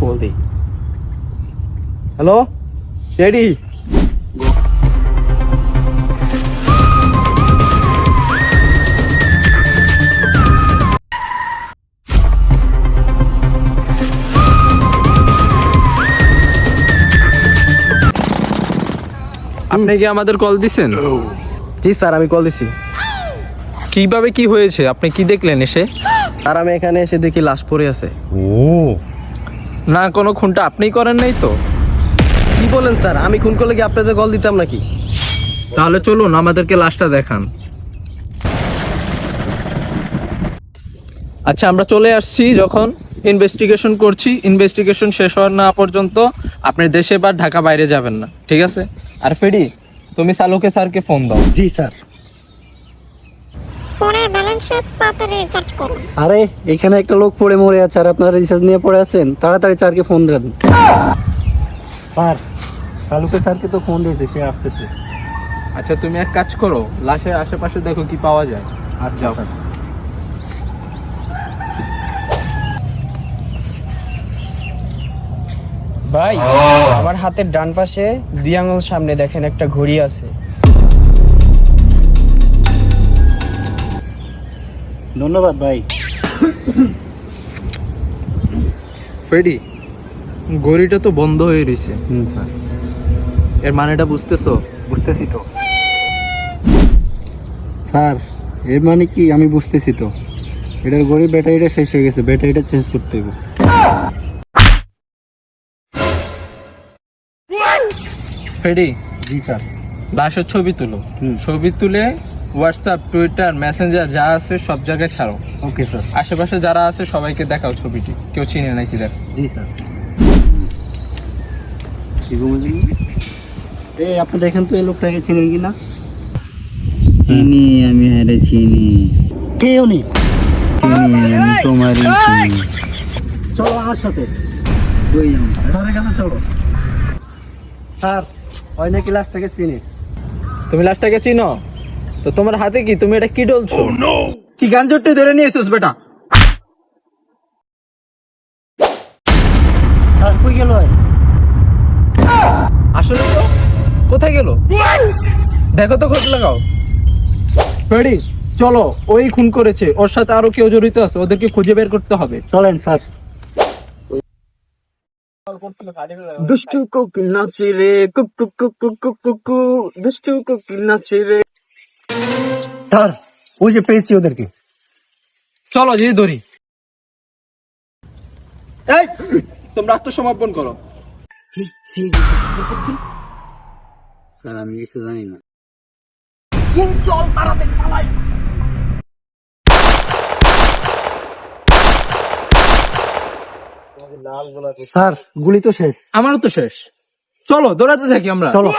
Call দেই। Hello CID আপনি কি আমাদের কল দিছেন? জি স্যার আমি কল দিছি। কীভাবে কি হয়েছে? আপনি কি দেখলেন এসে? আর আমি এখানে এসে দেখি লাশ পড়ে আছে। না কোনো খুনটা আপনি করেন নাই তো। কি বলেন স্যার? আমি খুন করলে কি আপনাদের কল দিতাম নাকি? তাহলে চলুন আমাদেরকে লাশটা দেখান। আচ্ছা আমরা চলে আসছি যখন ইনভেস্টিগেশন করছি। ইনভেস্টিগেশন শেষ হওয়ার না পর্যন্ত আপনি দেশে বা ঢাকা বাইরে যাবেন না ঠিক আছে? আর ফেডি তুমি সালুকে স্যারকে ফোন দাও। জি স্যার। ফোনের ব্যালেন্স শেষ তাড়াতাড়ি রিচার্জ করুন। আরে এখানে একটা লোক পড়ে মরে আছে আর আপনারা রিচার্জ নিয়ে পড়ে আছেন তাড়াতাড়ি স্যারকে ফোন দেন। স্যার শালুকে স্যারকে তো ফোন দিয়েছে সে আসতেছে। আচ্ছা তুমি এক কাজ করো লাশের আশেপাশে দেখো কি পাওয়া যায়। আচ্ছা যাও। ভাই আমার হাতের ডান পাশে দুই আঙুল সামনে দেখেন একটা ঘড়ি আছে। ধন্যবাদ ভাই। ফেডি গড়িটা তো বন্ধ হয়ে রয়েছে হুম স্যার। এর মানেটা বুঝতেছো? বুঝতেছি তো। স্যার এর মানে কি? আমি বুঝতেছি তো। এটার গরিব ব্যাটারিটা শেষ হয়ে গেছে ব্যাটারিটা চেঞ্জ করতে হবে ফেডি জি স্যার। লাশের ছবি তুলো। ছবি তুলে হোয়াটসঅ্যাপ টুইটার মেসেঞ্জার যা আছে সব জায়গায় ছাড়ো। ওকে স্যার আশেপাশে যারা আছে সবাইকে দেখাও ছবিটি। কেউ চিনে নাকি দেখ। জি স্যার এই আপনি দেখেন তো এই লোকটাকে চিনেন কি না? চিনি আমি হারে চিনি। কে উনি? চিনি আমি তোমারই চিনি। চলো আমার সাথে। কই আমরা? স্যারের কাছে চলো। স্যার ওই নাকি লাস্টটাকে চিনি? তুমি লাশটাকে চিনো? তো তোমার হাতে কি? তুমি এটা কি ডলছো? কি গান জোটে ধরে নিয়ে এসেছিস বেটা? কই গেল ওই? আসলে তো কোথায় গেল? দেখো তো খোঁজ লাগাও। ফেডি চলো ওই খুন করেছে। ওর সাথে আরও কেউ জড়িত আছে ওদেরকে খুঁজে বের করতে হবে। চলেন স্যার। দুষ্টু কোকিল নাচে রে কুক কুক কুক কুক কুক কুক কুক দুষ্টু কোকিল নাচে রে। স্যার ওই যে পেয়েছি ওদেরকে। চলো যে ধরি। এই! তোমরা আত্মসমর্পণ করো। স্যার আমি কিছু জানি না। স্যার গুলি তো শেষ। আমারও তো শেষ। চলো দৌড়াতে থাকি আমরা। চলো।